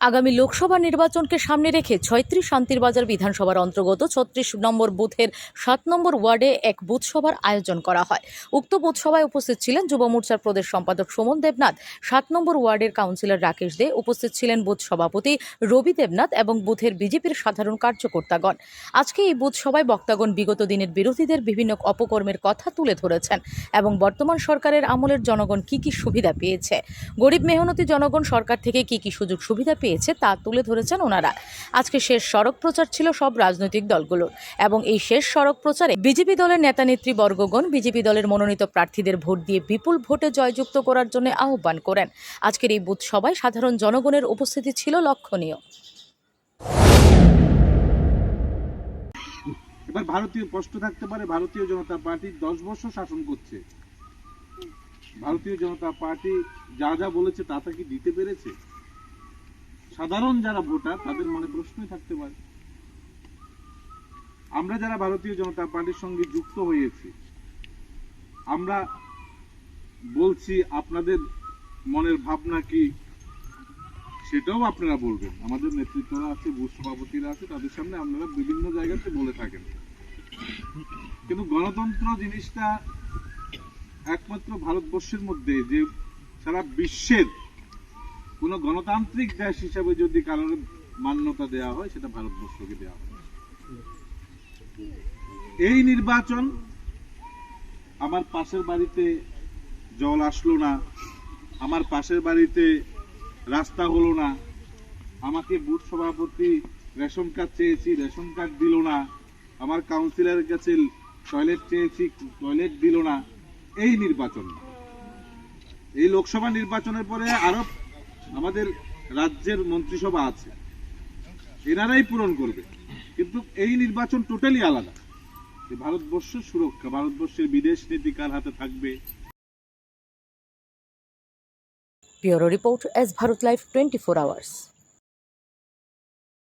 আগামী লোকসভা নির্বাচনকে সামনে রেখে ছয়ত্রিশ শান্তিরবাজার বিধানসভার অন্তর্গত ছত্রিশ নম্বর বুথের সাত নম্বর ওয়ার্ডে এক বুথ সভার আয়োজন করা হয়। উক্ত বুথ সভায় উপস্থিত ছিলেন যুব মোর্চার প্রদেশ সম্পাদক সুমন দেবনাথ, সাত নম্বর ওয়ার্ডের কাউন্সিলর রাকেশ দে, উপস্থিত ছিলেন বুথ সভাপতি রবি দেবনাথ এবং বুথের বিজেপির সাধারণ কার্যকর্তাগণ। আজকে এই বুথ সভায় বক্তাগণ বিগত দিনের বিরোধীদের বিভিন্ন অপকর্মের কথা তুলে ধরেছেন এবং বর্তমান সরকারের আমলের জনগণ কি কি সুবিধা পেয়েছে? গরিব মেহনতি জনগণ সরকার থেকে কি কি সুযোগ সুবিধা পেয়েছে তা তুলে ধরেছেন ওনারা। আজকে শেষ সড়ক প্রচার ছিল সব রাজনৈতিক দলগুলোর এবং এই শেষ সড়ক প্রচারে বিজেপি দলের নেতা বর্গগণ, বিজেপি দলের মনোনীত প্রার্থীদের ভোট দিয়ে বিপুল ভোটে জয়যুক্ত করার জন্য আহ্বান করেন। আজকের এই বুথ সভায় সাধারণ জনগণের উপস্থিতি ছিল লক্ষণীয়। এবার ভারতীয় প্রশ্ন থাকতে পারে, ভারতীয় জনতা পার্টি দশ বছর শাসন করছে। ভারতীয় জনতা পার্টি যা যা বলেছে তা তা কি দিতে পেরেছে? সাধারণ যারা ভোটার, তাদের মনে প্রশ্নই থাকতে পারে। আমরা যারা ভারতীয় জনতা পার্টির সঙ্গে যুক্ত হয়েছি, আমরা বলছি, আপনাদের মনের ভাবনা কি? সেটাও আপনারা বলবেন। আমাদের নেতৃত্বরা আছে বুথ সভাপতিরা আছে, তাদের সামনে আপনারা বিভিন্ন জায়গাতে বলে থাকেন। কিন্তু গণতন্ত্র জিনিসটা একমাত্র ভারতবর্ষের মধ্যে, যে সারা বিশ্বের কোন গণতান্ত্রিক দেশ হিসাবে যদি কারোর মান্যতা দেওয়া হয়, সেটা ভারতবর্ষকে দেওয়া হয় এই নির্বাচন আমার পাশের বাড়িতে জল আসলো না, আমার পাশের বাড়িতে রাস্তা হলো না, আমাকে বুথ সভাপতি রেশন কার্ড চেয়েছি, রেশন কার্ড দিল না, আমার কাউন্সিলরের কাছে টয়লেট চেয়েছি টয়লেট দিল না। এই নির্বাচন। এই লোকসভা নির্বাচনের পরে আরও আমাদের রাজ্যের মন্ত্রিসভা আছে। এনারাই পূরণ করবে। কিন্তু এই নির্বাচন টোটালি আলাদা। যে ভারতবর্ষের সুরক্ষা, ভারতবর্ষের বিদেশ নীতি কার হাতে থাকবে? Bureau report S Bharat life twenty four hours.